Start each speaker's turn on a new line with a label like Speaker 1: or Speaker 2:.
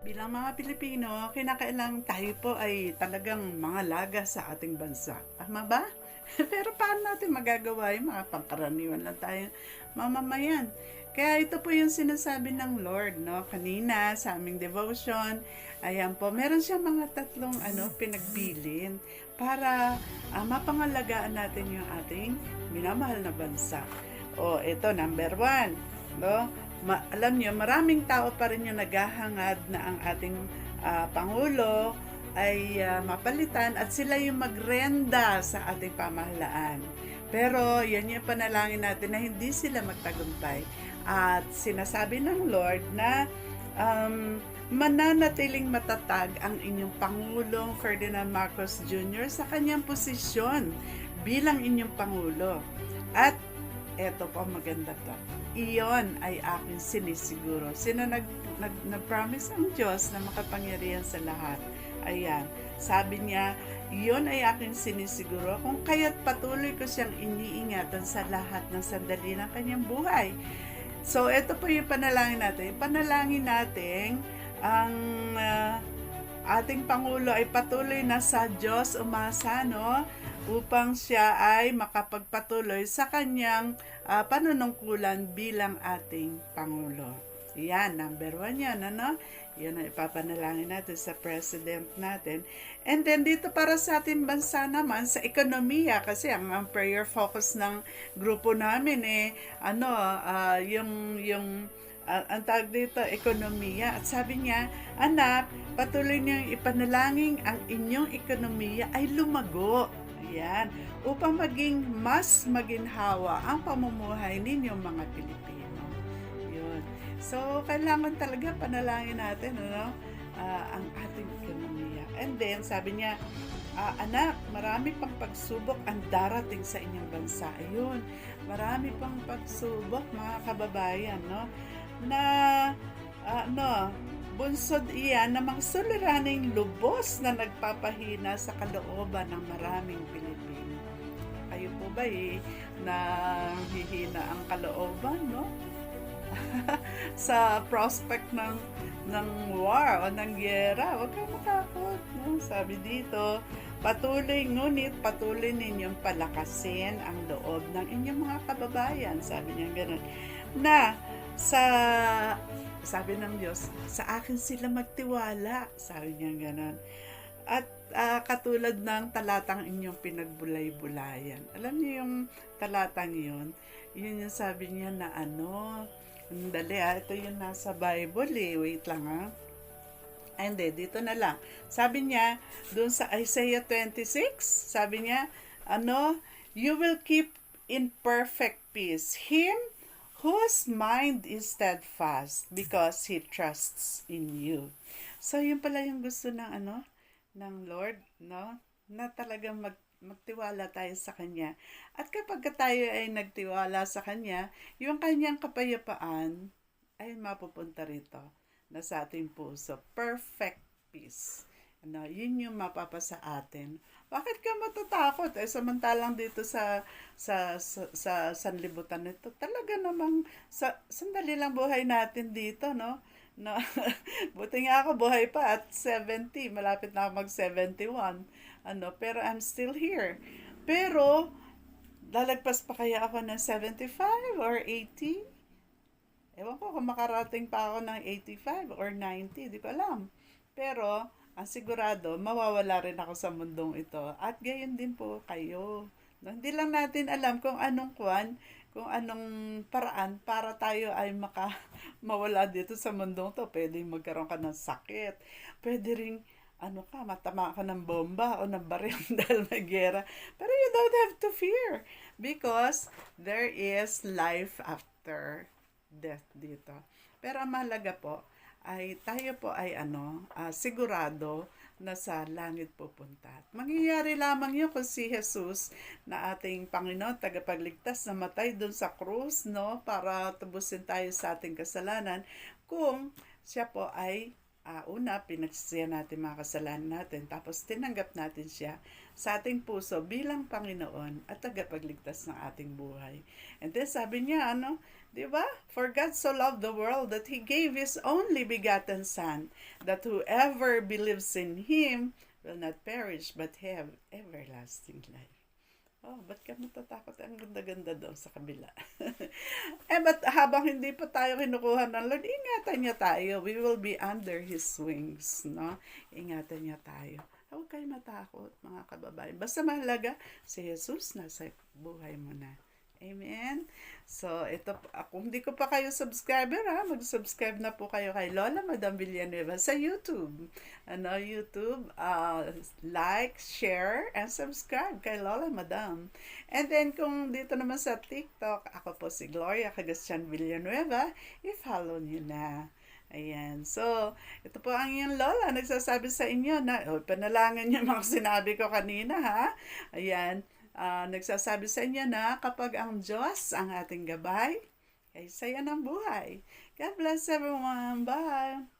Speaker 1: Bilang mga Pilipino, kinakailangan tayo po ay talagang mga laga sa ating bansa. Tama ba? Pero paano natin magagawa yung mga pangkaraniwan lang tayo mamamayan? Kaya ito po yung sinasabi ng Lord, no? Kanina sa aming devotion, ayan po, meron siya mga tatlong ano, pinagbilin para ah, mapangalagaan natin yung ating minamahal na bansa. O, ito, number one, no? Ma- alam nyo, maraming tao pa rin yung naghahangad na ang ating ah, Pangulo ay ah, mapalitan at sila yung magrenda sa ating pamahalaan. Pero yan yung panalangin natin na hindi sila magtagumpay. At sinasabi ng Lord na um, mananatiling matatag ang inyong Pangulong Ferdinand Marcos Jr. sa kanyang posisyon bilang inyong Pangulo. At eto po maganda to. Iyon ay aking sinisiguro. Sino nag, nag, nag-promise ang Diyos na makapangyarihan sa lahat? Ayan. Sabi niya, iyon ay aking sinisiguro kung kaya't patuloy ko siyang iniingatan sa lahat ng sandali ng kanyang buhay. So, ito po yung panalangin natin. Panalangin natin ang ah, ating Pangulo ay patuloy na sa Diyos umasa, no? Upang siya ay makapagpatuloy sa kanyang ah, panunungkulan bilang ating Pangulo. Yan, number one yan, ano? Yan ang ipapanalangin natin sa President natin. And then dito para sa ating bansa naman, sa ekonomiya, kasi ang, ang prayer focus ng grupo namin eh, ano, ah, yung, yung, ah, ang tawag dito, ekonomiya. At sabi niya, anak, patuloy niyong ipanalangin ang inyong ekonomiya ay lumago. Ayan. Upang maging mas maginhawa ang pamumuhay ninyong mga Pilipino. Yun. So, kailangan talaga panalangin natin, ano, ah, ang ating ekonomiya. And then, sabi niya, ah, anak, marami pang pagsubok ang darating sa inyong bansa. Ayun, marami pang pagsubok, mga kababayan, no? Na, ah, no, bunsod iyan ng mga suliraning lubos na nagpapahina sa kalooban ng maraming Pilipino. Kayo po ba eh, na hihina ang kalooban, no? sa prospect ng ng war o ng giyera, huwag kang matakot. No? Sabi dito, patuloy ngunit patuloy ninyong palakasin ang loob ng inyong mga kababayan. Sabi niya gano'n. Na sa sabi ng Diyos, sa akin sila magtiwala. Sabi niya gano'n. At ah, katulad ng talatang inyong pinagbulay-bulayan. Alam niyo yung talatang yun? Yun yung sabi niya na ano, Dali ah, ito yung nasa Bible eh. Wait lang ah. Ay, hindi, dito na lang. Sabi niya, dun sa Isaiah 26, sabi niya, ano, you will keep in perfect peace him whose mind is steadfast because he trusts in you. So, yun pala yung gusto ng ano, ng Lord, no? Na talagang mag magtiwala tayo sa Kanya. At kapag tayo ay nagtiwala sa Kanya, yung Kanyang kapayapaan ay mapupunta rito na sa ating puso. Perfect peace. Ano, yun yung mapapasa atin. Bakit ka matatakot? Eh, samantalang dito sa sa sa, sa sanlibutan nito, talaga namang sa sandali lang buhay natin dito, no? No, buti nga ako buhay pa at 70, malapit na ako mag 71 ano, pero I'm still here. Pero, lalagpas pa kaya ako ng 75 or 80? Ewan ko kung makarating pa ako ng 85 or 90, di ko alam. Pero, ang sigurado, mawawala rin ako sa mundong ito. At gayon din po kayo. No, hindi lang natin alam kung anong kwan, kung anong paraan para tayo ay maka mawala dito sa mundong to. Pwede magkaroon ka ng sakit. Pwede ring ano ka, matama ka ng bomba o ng baril dahil may gera. Pero you don't have to fear because there is life after death dito. Pero ang mahalaga po ay tayo po ay ano, ah, sigurado na sa langit pupunta. Mangyayari lamang yun kung si Jesus na ating Panginoon, tagapagligtas na matay doon sa krus, no, para tubusin tayo sa ating kasalanan, kung siya po ay ah, una, pinagsisihan natin mga kasalanan natin, tapos tinanggap natin siya sa ating puso bilang Panginoon at tagapagligtas ng ating buhay. And then sabi niya, ano, di ba? For God so loved the world that He gave His only begotten Son, that whoever believes in Him will not perish but have everlasting life. Oh, ba't ka natatakot? Ganda-ganda daw sa kabila. eh, but habang hindi pa tayo kinukuha ng Lord, ingatan niya tayo. We will be under His wings, no? Ingatan niya tayo. Huwag kayo matakot, mga kababayan. Basta mahalaga, si Jesus nasa buhay mo na. Amen? So, ito, ako, hindi ko pa kayo subscriber, ha? Mag-subscribe na po kayo kay Lola Madam Villanueva sa YouTube. Ano, YouTube, uh, like, share, and subscribe kay Lola Madam. And then, kung dito naman sa TikTok, ako po si Gloria Cagastian Villanueva, i-follow niyo na. Ayan. So, ito po ang iyong lola. Nagsasabi sa inyo na, oh, panalangan niyo mga sinabi ko kanina, ha? Ayan. Ah, nagsasabi sa inyo na kapag ang Diyos ang ating gabay, ay saya ng buhay. God bless everyone. Bye!